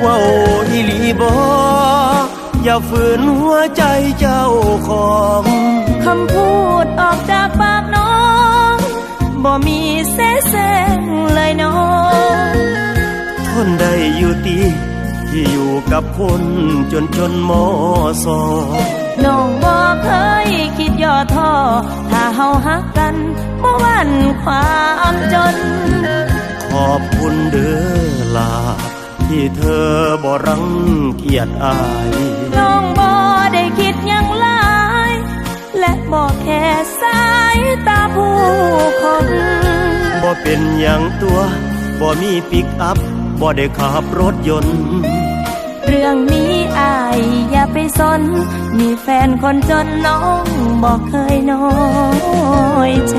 เว้าอีหลีบออย่าฝืนหัวใจเจ้าของคำพูดออกจากปากน้องบ่มีเสแสร้งเลยน้องทนได้อยู่ตีที่อยู่กับคนจนจนมอสอน้องบ่เคยคิดย่อท้อถ้าเฮาฮักกันบ่หวันความจน ขอบคุณเด้อลา ที่เธอบ่รังเกียจอายน้องบ่ได้คิดหยังหลาย และบ่แค่สายตาผู้คนบ่เป็นอย่างตัวบ่มีปิกอัพบ่ได้ขับรถยนต์ เรื่องนี้อายอย่าไปสน มีแฟนคนจนน้องบอกเคยน้อยใจ